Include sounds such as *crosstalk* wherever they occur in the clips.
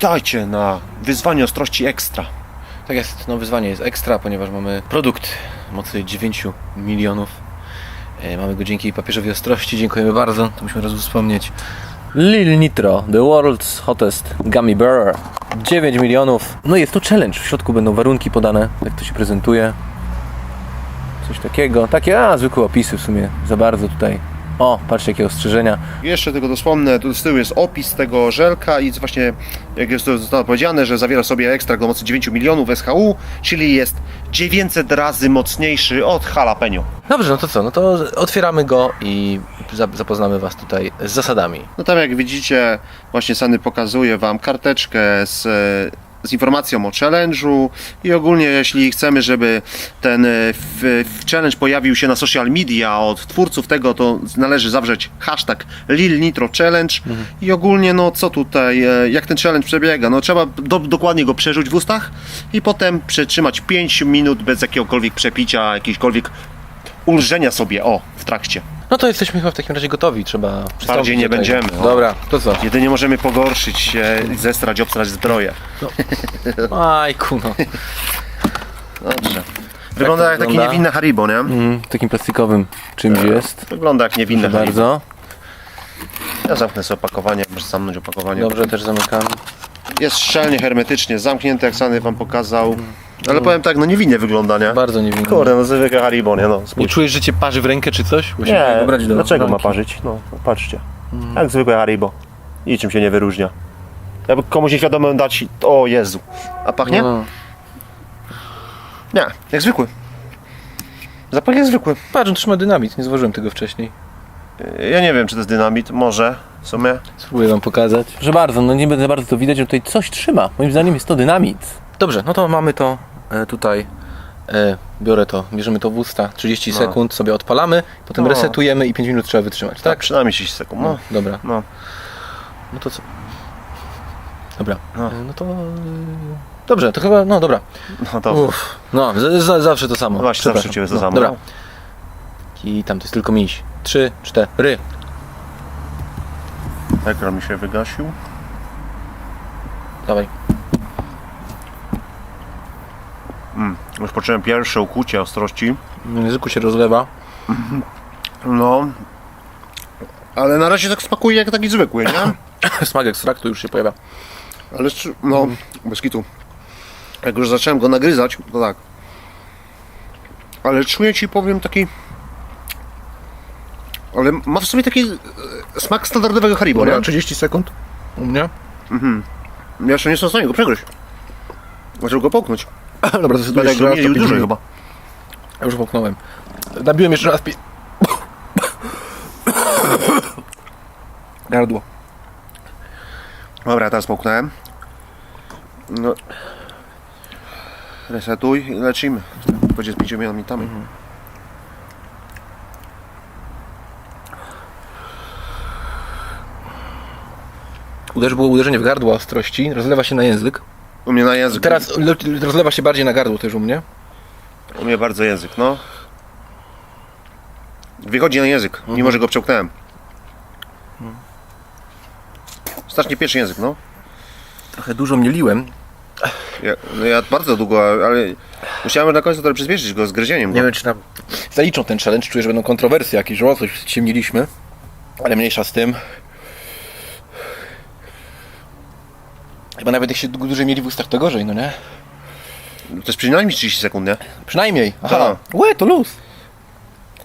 Witajcie na wyzwanie ostrości ekstra. Tak jest, no wyzwanie jest ekstra, ponieważ mamy produkt mocy 9 milionów. E, mamy go dzięki papieżowi ostrości, dziękujemy bardzo, to musimy raz wspomnieć. Lil Nitro, the world's hottest gummy bear. 9 milionów. No jest to challenge, w środku będą warunki podane, jak to się prezentuje. Coś takiego, takie, a zwykłe opisy w sumie, za bardzo tutaj. O, patrzcie jakie ostrzeżenia. Jeszcze tego dosłowne, tu z tyłu jest opis tego żelka i właśnie, jak jest to zostało powiedziane, że zawiera sobie ekstrakt o mocy 9 milionów SHU, czyli jest 900 razy mocniejszy od jalapeno. Dobrze, no to co, no to otwieramy go i za- zapoznamy Was tutaj z zasadami. No tam jak widzicie, właśnie Sany pokazuje Wam karteczkę z, z informacją o challenge'u i ogólnie jeśli chcemy, żeby ten e, challenge pojawił się na social media od twórców tego, to należy zawrzeć hashtag Lil Nitro Challenge. I ogólnie no co tutaj, e, jak ten challenge przebiega, no trzeba do, dokładnie go przerzuć w ustach i potem przetrzymać 5 minut bez jakiegokolwiek przepicia, jakiegokolwiek ulżenia sobie, o, w trakcie. No to jesteśmy chyba w takim razie gotowi, trzeba Bardziej nie do tego. będziemy, no. Dobra, to co? Jedynie możemy pogorszyć się, zestrać, obstrać zbroję. *laughs* Ajku, no. Dobrze. Wygląda jak takie wygląda? niewinne Haribo, nie? Mm, takim plastikowym czymś jest. Wygląda jak niewinne Proszę Haribo. bardzo. Ja zamknę sobie opakowanie, może zamknąć opakowanie. Dobrze, też zamykam. Jest szczelnie, hermetycznie, zamknięte, jak Sany wam pokazał. Ale powiem tak, no niewinnie wygląda, nie? Bardzo niewinny. Kurde, no zwykłe Haribo, nie? No, Nie spójrz. czujesz, że cię parzy w rękę czy coś? Musimy Nie, go brać do dlaczego ma ręki. parzyć? No, patrzcie. Jak zwykłe Haribo. Niczym się nie wyróżnia. Jakby komuś nieświadomym dać, o Jezu. A pachnie? No. Nie, jak zwykły. Zapach jest zwykły. Patrz, on trzyma dynamit, nie zauważyłem tego wcześniej. Ja nie wiem, czy to jest dynamit, może w sumie. Spróbuję wam pokazać. Proszę bardzo, no nie będę za bardzo to widać, że tutaj coś trzyma. Moim zdaniem jest to dynamit. Dobrze, no to mamy to tutaj. E, biorę to, bierzemy to w usta, 30 No. sekund sobie odpalamy, potem No. resetujemy i 5 minut trzeba wytrzymać, Tak, tak? przynajmniej 6 sekund. No, No, dobra. no. No to co? Dobra. No. E, No to. e, Dobrze, to chyba. No dobra. no to Uff. No, z, z, zawsze to samo. No właśnie, zawsze ciebie to No, samo. Dobra. I tam to jest tylko miś. Trzy, cztery. Ekran mi się wygasił. Dawaj. Już poczułem pierwsze ukłucie ostrości. W języku się rozlewa. No. Ale na razie tak smakuje jak taki zwykły, nie? *coughs* Smak ekstraktu już się pojawia. Ale no, bez kitu. Jak już zacząłem go nagryzać, to tak. Ale czuję ci, powiem, taki... Ale ma w sobie taki e, smak standardowego Haribo, nie? 30 sekund. U mnie. Ja jeszcze nie jestem w stanie go przegryźć. Możesz go połknąć. *coughs* Dobra, Będę zdecydujesz go raz, to mielił pięć minut. chyba. Ja już połknąłem. Nabiłem jeszcze raz pi... Gardło. Dobra, teraz połknąłem. No. Resetuj i lecimy. Będzie z 5 minutami. Uderz było uderzenie w gardło ostrości, rozlewa się na język. U mnie na język. Teraz le- rozlewa się bardziej na gardło też u mnie. U mnie bardzo język, no. Wychodzi na język, mimo że go przełknąłem. Strasznie pierwszy język, no. Trochę dużo mieliłem. Ja, no ja bardzo długo, ale musiałem na końcu trochę przyspieszyć go z gryzieniem. Nie Go. wiem, czy nam zaliczą ten challenge. Czuję, że będą kontrowersje jakieś, o coś ciemniliśmy. Ale mniejsza z tym. Chyba nawet jak się dłu- dłużej mieli w ustach, to gorzej, no nie? To jest przynajmniej 30 sekund, nie? Przynajmniej. Aha. Tak. Łe, to luz.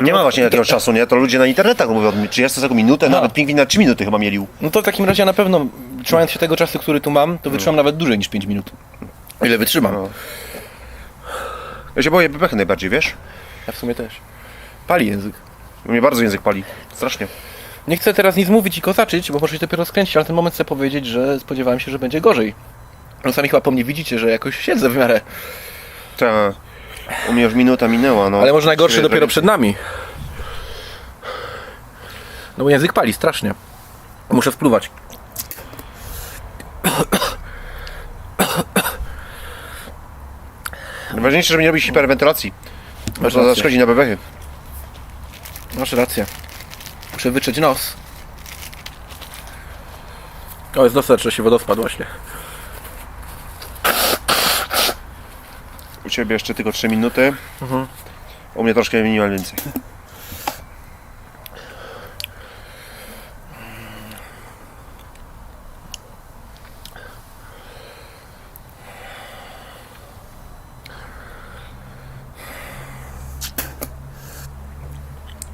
Nie ma właśnie takiego czasu, nie? To ludzie na internetach mówią 30 sekund, minutę, No. nawet pingwin na 3 minuty chyba mielił. No to w takim razie na pewno, trzymając się tego czasu, który tu mam, to wytrzymam nawet dłużej niż 5 minut. Ile wytrzymam? No. Ja się boję bebechy najbardziej, wiesz? Ja w sumie też. Pali język. Mnie bardzo język pali. Strasznie. Nie chcę teraz nic mówić i kozaczyć, bo może się dopiero skręcić, ale ten moment chcę powiedzieć, że spodziewałem się, że będzie gorzej. No sami chyba po mnie widzicie, że jakoś siedzę w miarę. Ta, u mnie już minuta minęła, no. Ale może najgorsze dopiero że- przed nami. No bo język pali strasznie. Muszę spluwać. Najważniejsze, żeby nie robić hiperwentylacji. Bo to zaszkodzi na bebechy. Masz rację. Muszę wyczeć nos. O, jest dosyć, że się wodospad właśnie. U Ciebie jeszcze tylko 3 minuty. U mnie troszkę minimal więcej.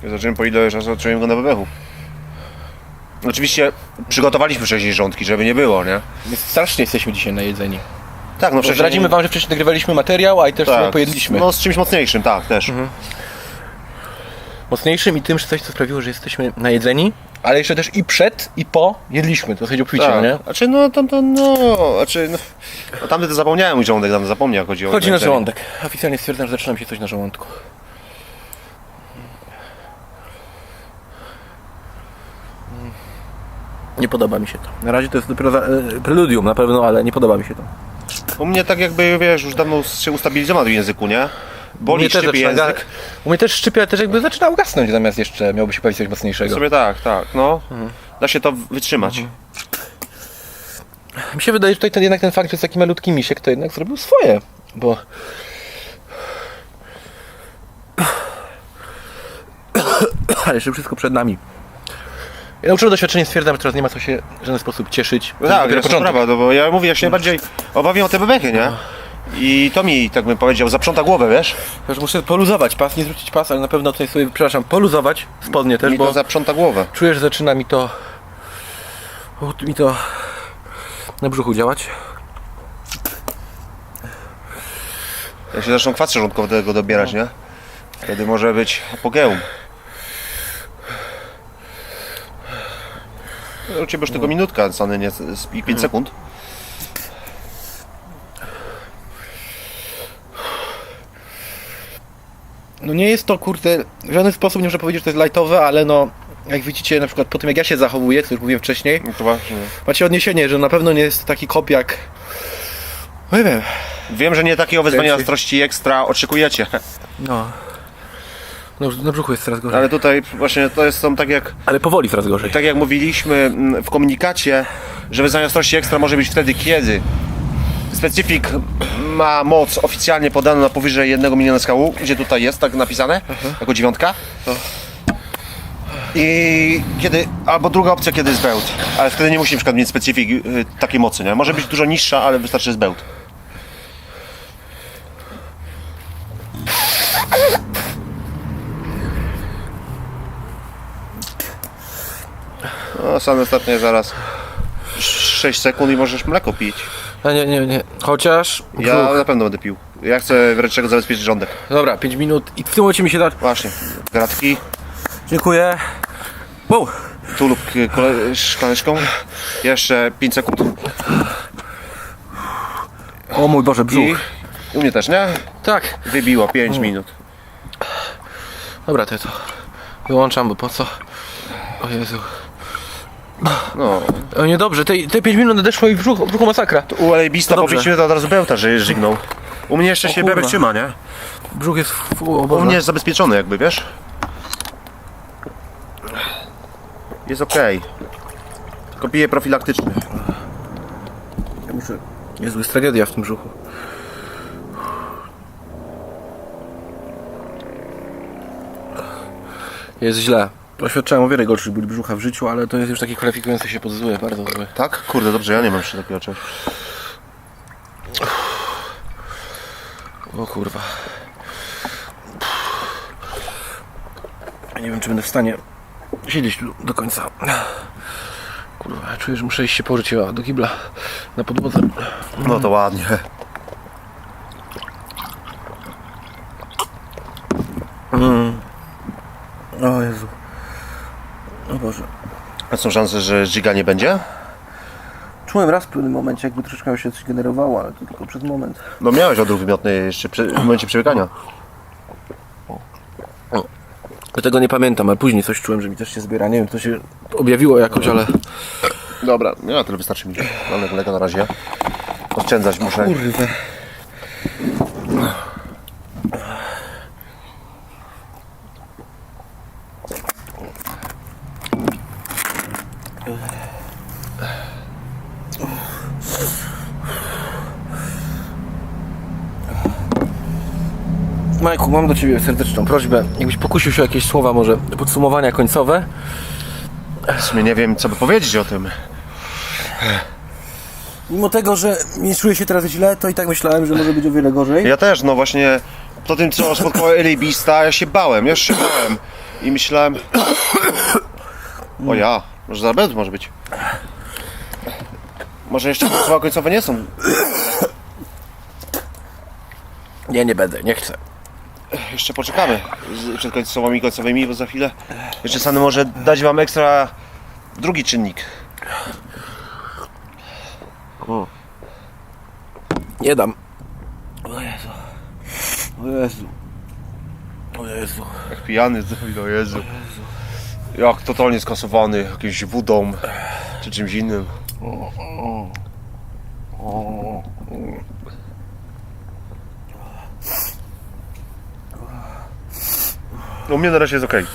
Ja zacząłem po ile czasu zacząłem go na bebechu. Oczywiście przygotowaliśmy wcześniej rządki, żeby nie było, nie? My strasznie jesteśmy dzisiaj najedzeni. Tak, no Bo wcześniej... Zdradzimy wam, że wcześniej nagrywaliśmy materiał, a i też sobie pojedliśmy. No z czymś mocniejszym, tak, też. Mocniejszym i tym, że coś, co sprawiło, że jesteśmy najedzeni, ale jeszcze też i przed, i po jedliśmy. To chodzi o picie, Tak. nie? Znaczy, no tam to, no, znaczy, no, no tamty to zapomniałem mój żołądek, tam zapomniał, chodzi o... Chodzi na żołądek. Oficjalnie stwierdzam, że zaczyna mi się coś na żołądku. Nie podoba mi się to. Na razie to jest dopiero za, e, preludium na pewno, ale nie podoba mi się to. U mnie tak jakby, wiesz, już dawno się ustabilizował w języku, nie? Boli, mnie też szczypie zaczyna język. U mnie też szczypie, ale też jakby zaczyna ugasnąć, zamiast jeszcze miałoby się pojawić coś mocniejszego. Sobie tak, tak, no. Da się to wytrzymać. Mi się wydaje, że tutaj ten, jednak ten fakt, że jest taki malutki misiek, to jednak zrobił swoje, bo... *coughs* Ale jeszcze wszystko przed nami. Ja nauczyłem doświadczenie stwierdzam, że teraz nie ma co się w żaden sposób cieszyć. To No tak, dopiero jest sprawa, no bo ja mówię, ja się najbardziej obawiam o te bebechy, nie? I to mi, tak bym powiedział, zaprząta głowę, wiesz? Też muszę poluzować pas, nie zwrócić pas, ale na pewno tutaj sobie, przepraszam, poluzować spodnie też, Mi bo to zaprząta głowę. czuję, że zaczyna mi to... u, mi to na brzuchu działać. Jak się zaczną kwatrze żołądkowego dobierać, nie? Wtedy może być apogeum. U Ciebie już tylko minutka, Sany, nie z 5 sekund. No nie jest to, kurde, w żaden sposób nie można powiedzieć, że to jest lightowe, ale no... Jak widzicie, na przykład po tym jak ja się zachowuję, co już mówiłem wcześniej, No to właśnie. macie odniesienie, że na pewno nie jest taki kop jak... No nie wiem. Wiem, że nie takiego wyzwania Więcej. ostrości ekstra oczekujecie, No. No, na brzuchu jest coraz gorzej. ale tutaj właśnie to jest są tak jak, Ale powoli coraz gorzej. tak jak mówiliśmy mm, w komunikacie, że wyznanie ostrości ekstra może być wtedy, kiedy specyfik ma moc oficjalnie podaną na powyżej 1 miliona skału, gdzie tutaj jest tak napisane, jako dziewiątka. I kiedy, albo druga opcja, kiedy jest bełt, ale wtedy nie musi na przykład mieć specyfik y, takiej mocy, nie? Może być dużo niższa, ale wystarczy, jest bełt. No, sam ostatnie zaraz 6 sekund i możesz mleko pić. A nie, nie, nie. Chociaż. Ja brzuch. na pewno będę pił. Ja chcę wręcz czego zabezpieczyć rządek. Dobra, 5 minut i w tym momencie mi się da. Właśnie. Gratki, Dziękuję. Wow. tu lub kole- szklaneczką. Jeszcze 5 sekund. O mój Boże, brzuch. I u mnie też, nie? Tak. Wybiło 5 minut. Dobra, to ja to wyłączam, bo po co? O Jezu. No. O niedobrze, te, te 5 minut nadeszło i w brzuchu, w brzuchu masakra. U Alejbista To po dobrze. 5 minut od razu bełta, że żygnął. U mnie jeszcze się kurwa. bebek trzyma, nie? Brzuch jest w, o U Boże. mnie jest zabezpieczony jakby, wiesz? Jest okej. Tylko piję profilaktycznie. Ja muszę... Jezu, jest tragedia w tym brzuchu. Jest źle. Doświadczałem o wiele gorszych ból brzucha w życiu, ale to jest już taki kwalifikujący się pod zły, bardzo zły. Tak? Kurde, dobrze, ja nie mam jeszcze takiego czegoś. O kurwa. Nie wiem, czy będę w stanie siedzieć tu do końca. Kurwa, ja czuję, że muszę iść się położyć chyba do kibla na podłodze. No to ładnie. O Jezu. O Boże. A są szanse, że Giga nie będzie? Czułem raz w pewnym momencie, jakby troszkę się coś generowało, ale to tylko przez moment. No miałeś odruch wymiotny jeszcze przy, w momencie przywykania. Ja tego nie pamiętam, ale później coś czułem, że mi też się zbiera. Nie wiem, to się objawiło jakoś, ale... Dobra, ja tyle wystarczy mi. Mamy kolega na razie. Oszczędzać muszę. Kurwa. Majku, mam do Ciebie serdeczną prośbę. Jakbyś pokusił się o jakieś słowa, może podsumowania końcowe. W sumie nie wiem, co by powiedzieć o tym. Mimo tego, że nie czuję się teraz źle, to i tak myślałem, że może być o wiele gorzej. Ja też, no właśnie, po tym, co spotkało Eli Beasta, ja się bałem, ja się bałem. I myślałem... O ja, może za bardzo może być. Może jeszcze słowa końcowe nie są. Nie, nie będę, nie chcę. Jeszcze poczekamy przed końc- słowami końcowymi, bo za chwilę jeszcze Sany może dać wam ekstra drugi czynnik. Nie dam. O Jezu. O Jezu. O Jezu. Jak pijany, o Jezu. Jak totalnie skasowany jakimś wódą czy czymś innym. No u mnie na razie jest okej.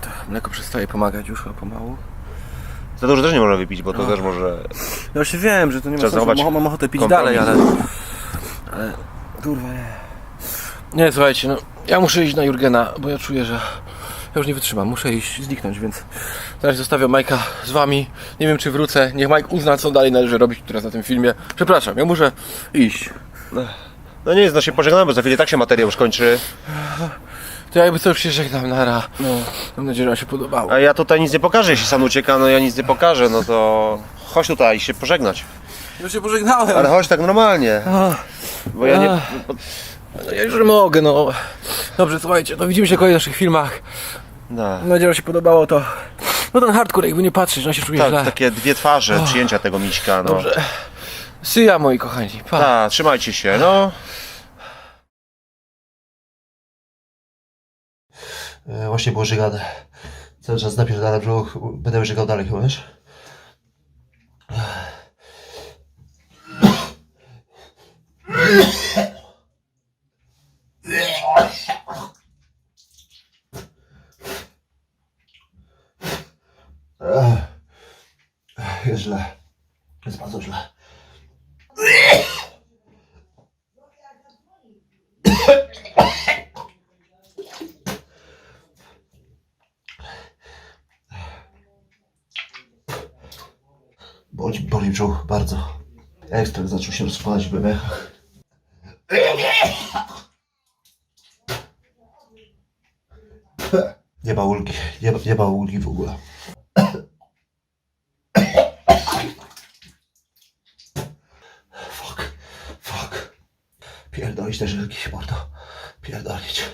To mleko przestaje pomagać już chyba pomału. Za dużo też nie można wypić, bo to też może... Ja już wiem, że to nie ma Trzeba sensu, zachować mam, mam ochotę pić kompromis. dalej, ale... Ale... Kurwa, nie. Nie, słuchajcie, no ja muszę iść na Jurgena, bo ja czuję, że ja już nie wytrzymam, muszę iść, zniknąć, więc teraz zostawiam Majka z wami. Nie wiem, czy wrócę. Niech Mike uzna, co dalej należy robić teraz na tym filmie. Przepraszam, ja muszę iść. No nie jest, no się pożegnamy, bo za chwilę i tak się materiał już kończy. To ja jakby co już się żegnam, nara. No. Mam nadzieję, że wam się podobało. A ja tutaj nic nie pokażę, jeśli San ucieka, no ja nic nie pokażę, no to... Chodź tutaj się pożegnać. Już się pożegnałem. Ale chodź tak normalnie, bo ja nie... Ach. No, ja już nie mogę, no. Dobrze, słuchajcie, to widzimy się w kolejnych naszych filmach. No. Mam nadzieję, że się podobało to. No ten hardcore, jakby nie patrzeć, no się czuję Tak, źle. takie dwie twarze przyjęcia tego miśka, no. Dobrze. Syja, moi kochani. Pa. Tak, trzymajcie się, no. E, Właśnie było żygane. Cały czas napierdala brzuch. Będę żygał dalej chyba, wiesz? Jest źle. Jest bardzo źle. Boli, boli brzuch bardzo. Ekstrakt zaczął się rozkładać w bebechach. Nie ma ulgi, nie ma, nie ma ulgi w ogóle. işte żelki mordo. Pierdolić.